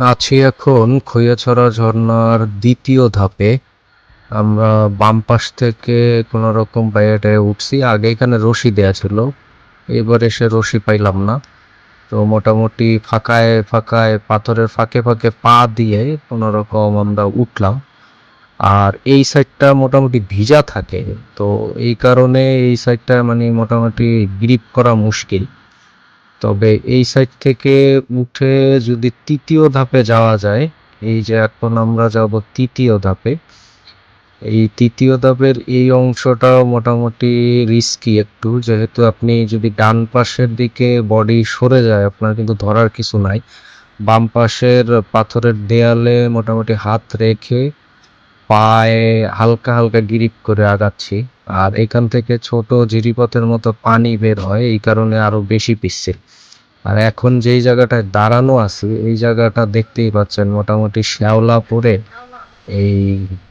আছি এখন খৈয়াছড়া ঝর্ণার দ্বিতীয় ধাপে। আমরা বাম পাশ থেকে কোনো রকম বাইরে উঠছি। আগে এখানে রশি দেয়া ছিল। এবার এসে রশি পাইলাম না। তো মোটামুটি ফাঁকায় ফাঁকায় পাথরের ফাঁকে ফাঁকে পা দিয়ে কোনো রকম আমরা উঠলাম। আর এই সাইডটা মোটামুটি ভিজা থাকে। তো এই কারণে এই সাইডটা মানে মোটামুটি গ্রিপ করা মুশকিল। তবে এই সাইড থেকে উঠে যদি তৃতীয় ধাপে যাওয়া যায়, এই যে এখন আমরা যাব তৃতীয় ধাপে, এই তৃতীয় ধাপের এই অংশটা মোটামুটি রিস্কি একটু। যেহেতু আপনি যদি ডান পাশের দিকে বডি সরে যায়, আপনার কিন্তু ধরার কিছু নাই। বাম পাশের পাথরের দেয়ালে মোটামুটি হাত রেখে পায়ে হালকা হালকা গিরিপ করে আগাচ্ছি। আর এখান থেকে ছোট জিরিপথের মতো পানি বের হয়, এই কারণে আরও বেশি পিচ্ছিল। আর এখন যেই জায়গাটায় দাঁড়ানো আছে, এই জায়গাটা দেখতেই পাচ্ছেন মোটামুটি শ্যাওলা পরে এই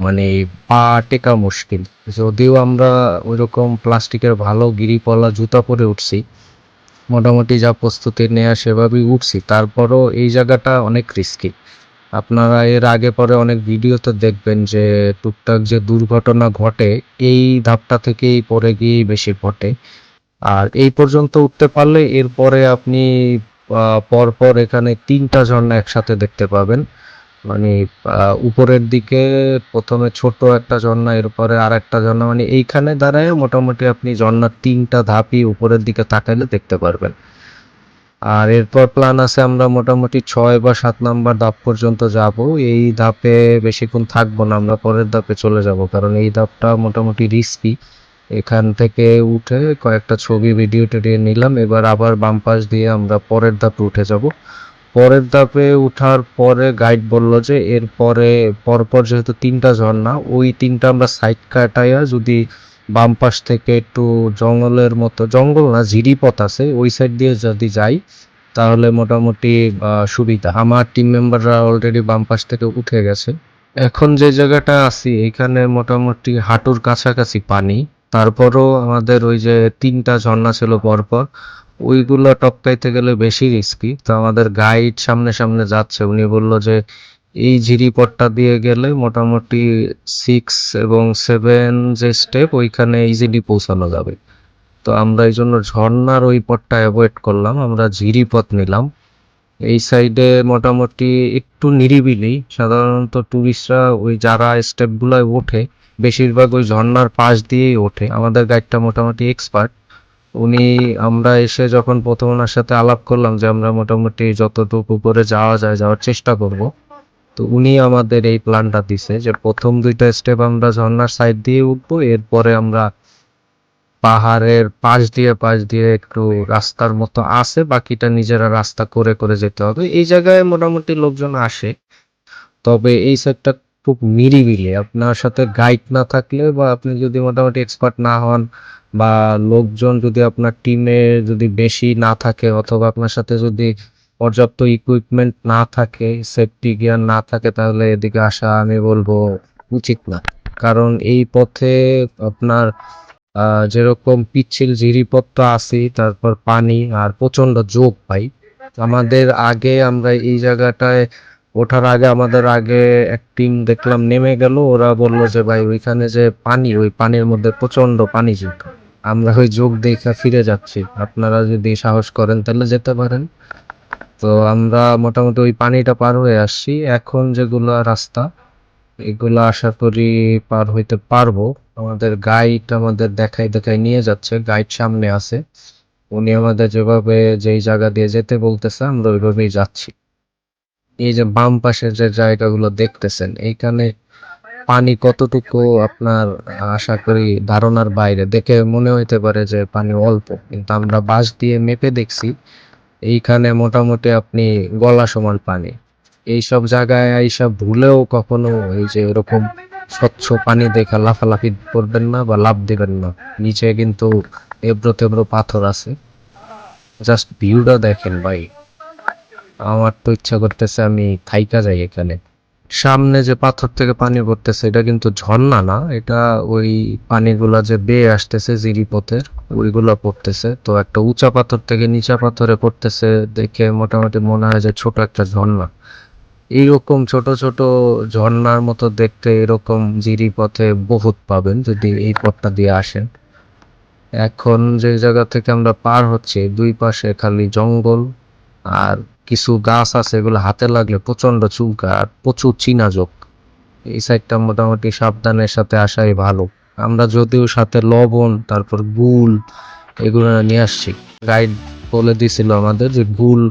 মানে পা টেকা মুশকিল। যদিও আমরা ওইরকম প্লাস্টিকের ভালো গিরিপলা জুতা পরে উঠছি, মোটামুটি যা প্রস্তুতি নেওয়া সেভাবেই উঠছি। তারপরও এই জায়গাটা অনেক রিস্কি আপনারা এর আগে পরে অনেক ভিডিওতে দেখবেন যে টুকটাক যে দুর্ঘটনা ঘটে, এই ধাপটা থেকেই পরে গিয়েই বেশি ঘটে। আর এই পর্যন্ত উঠতে পারলে এরপরে আপনি পরপর এখানে তিনটা ঝর্ণা একসাথে দেখতে পাবেন। মানে উপরের দিকে প্রথমে ছোট একটা ঝর্ণা, এরপরে আর একটা ঝর্ণা মানে এইখানে দাঁড়ায় মোটামুটি আপনি ঝর্ণার তিনটা ধাপই উপরের দিকে তাকাইলে দেখতে পারবেন। আর এরপর প্ল্যান আছে আমরা মোটামুটি ছয় বা সাত নাম্বার ধাপ পর্যন্ত যাব। এই ধাপে বেশিক্ষণ থাকব না, আমরা পরের ধাপে চলে যাব, কারণ এই ধাপটা মোটামুটি রিস্কি এখান থেকে উঠে কয়েকটা ছবি ভিডিও টিডিও নিলাম, এবার আবার বাম পাশ দিয়ে আমরা পরের ধাপে উঠে যাব। পরের ধাপে উঠার পরে গাইড বলল যে এরপরে, পরপর যেহেতু তিনটা ঝর্ণা, ওই তিনটা আমরা সাইড কাটাইয়া যদি বাম পাশ থেকে একটু জঙ্গলের মতো, জঙ্গল না জিরিপথ আছে, ওই সাইড দিয়ে যদি যাই, তাহলে মোটামুটি সুবিধা। আমার টিম মেম্বাররা অলরেডি বাম পাশ থেকে উঠে গেছে। এখন যে জায়গাটা আছি, এখানে মোটামুটি হাঁটুর কাছাকাছি পানি। তারপরও আমাদের ওই যে তিনটা ঝর্ণা ছিল পরপর, ওইগুলো টপকাইতে গেলে বেশি রিস্কি তো আমাদের গাইড সামনে সামনে যাচ্ছে। উনি বলল যে এই ঝিরিপথটা দিয়ে গেলে মোটামুটি সিক্স এবং সেভেন যে স্টেপ ওইখানে ইজিলি পৌঁছানো যাবে। তো আমরা এই জন্য ঝর্ণার ওই পথটা অ্যাভয়েড করলাম, আমরা ঝিরিপথ নিলাম। এই সাইডে মোটামুটি একটু নিরিবিলি, সাধারণত টুরিস্টরা ওই যারা স্টেপগুলোয় ওঠে, বেশিরভাগ ওই ঝর্ণার পাশ দিয়েই ওঠে। আমাদের গাইডটা মোটামুটি এক্সপার্ট উনি আমরা এসে যখন প্রথম ওনার সাথে আলাপ করলাম যে আমরা মোটামুটি যতটুকু উপরে যাওয়া যায়, যাওয়ার চেষ্টা করব। তো উনি আমাদের এই প্ল্যানটা দিছে যে প্রথম দুইটা স্টেপ আমরা ঝর্ণার সাইড দিয়ে উঠবো, এরপরে আমরা পাহাড়ের পাশ দিয়ে পাশ দিয়ে একটু রাস্তার মতো আছে, বাকিটা নিজেরা রাস্তা করে করে যেতে হবে। এই জায়গায় মোটামুটি লোকজন আসে। তবে এই সাইডটা খুব নিরিবিলি। আপনার সাথে গাইড না থাকলে বা আপনি যদি মোটামুটি এক্সপার্ট না হন বা লোকজন যদি আপনার টিমে যদি বেশি না থাকে অথবা আপনার সাথে যদি পর্যাপ্ত ইকুইপমেন্ট না থাকে সেফটি গিয়ার না থাকে, তাহলে এদিকে আসা আমি বলব উচিত না। কারণ এই পথে আপনার যেরকম পিচ্ছিল ঝিরিপথ তো আছেই, তারপর পানি আর প্রচণ্ড যোগ পাই আমাদের আগে আমরা এই জায়গাটায় ওঠার আগে আমাদের আগে এক টিম দেখলাম, নেমে গেল, ওরা বলল যে ভাই ওইখানে যে পানি, ওই পানির মধ্যে প্রচণ্ড পানি যোগ আমরা ওই যোগ দেখা ফিরে যাচ্ছি। আপনারা যদি সাহস করেন তাহলে যেতে পারেন। তো আমরা মোটামুটি ওই পানিটা পার হয়ে আসছি। এখন যেগুলো রাস্তা, এগুলো আশা করি পার হইতে পারব। আমাদের গাইড আমাদের দেখাই দেখাই নিয়ে যাচ্ছে গাইড সামনে আছে। উনি আমাদের যেভাবে যেই জায়গা দিয়ে যেতে বলতেছে, আমরা ওইভাবেই যাচ্ছি। এই যে বাম পাশের যে জায়গাগুলো দেখতেছেন, এইখানে পানি কতটুকু আপনার আশা করি ধারণার বাইরে? দেখে মনে হইতে পারে যে পানি অল্প, কিন্তু আমরা বাঁশ দিয়ে মেপে দেখছি এইখানে মোটামুটি আপনি গলা সমান পানি। এইসব জায়গায় এইসব ভুলেও কখনো এই যে এরকম স্বচ্ছ পানি দেখে লাফালাফি করবেন না বা লাভ দেবেন না। নিচে কিন্তু এবড়ো তেবড়ো পাথর আছে। জাস্ট ভিউটা দেখেন ভাই। আমার তো ইচ্ছা করতেছে আমি থাইকা যাই এখানে। সামনে যে পাথর থেকে পানি পড়তেছে, এটা কিন্তু ঝর্ণা না, এটা ওই পানিগুলা যে বেয়ে আসতেছে জিরিপথের ওইগুলা পড়তেছে। তো একটা উঁচা পাথর থেকে নিচা পাথরে পড়তেছে দেখে মোটামুটি মনে হয় যে ছোট একটা ঝর্ণা। এইরকম ছোট ছোট ঝর্ণার মতো দেখতে এরকম জিরি পথে বহুত পাবেন যদি এই পথটা দিয়ে আসেন। এখন যে জায়গা থেকে আমরা পার হচ্ছে, দুই পাশে খালি জঙ্গল আর কিছু গাছ আছে এগুলো হাতে লাগলে প্রচণ্ড চুলকা আর প্রচুর চিনা যোগ এই সাইডটা মোটামুটি সাবধানের সাথে আসাই ভালো। আমরা যদিও সাথে লবণ তারপর গুল এগুলো নিয়ে আসছি। গাইড বলে দিছিল আমাদের যে গুল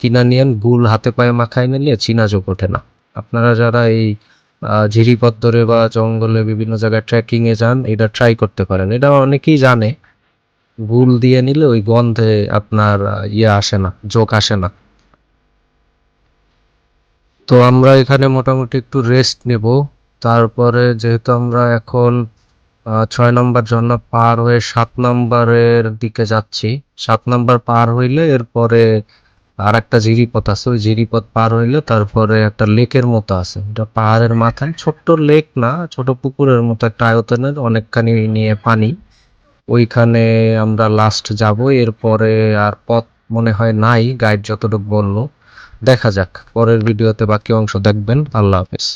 কিনা নিয়েন গুল হাতে পায়ে মাখায় নিলে চিনা যোগ ওঠে না। আপনারা যারা এই আহ, বা জঙ্গলে বিভিন্ন জায়গায় ট্রেকিং এ যান এটা ট্রাই করতে পারেন। এটা অনেকেই জানে। গুল দিয়ে নিলে ওই গন্ধে আপনার ইয়ে আসে না যোগ আসে না। তো আমরা এখানে মোটামুটি একটু রেস্ট নেব। তারপরে যেহেতু আমরা এখন ছয় নম্বর জন্য পার হয়ে সাত নম্বরের দিকে যাচ্ছি। সাত নম্বর পার হইলে এরপরে আর একটা জিরিপথ আছে। ওই জিরিপথ পার হইলে তারপরে একটা লেকের মতো আছে। এটা পাহাড়ের মাথায়। ছোট্ট লেক না, ছোট পুকুরের মতো একটা আয়তনের অনেকখানি নিয়ে পানি। ওইখানে আমরা লাস্ট যাব। এরপরে আর পথ মনে হয় নাই গাইড যতটুকু বলল। দেখা যাক, পরের ভিডিওতে বাকি অংশ দেখবেন। আল্লাহ হাফেজ।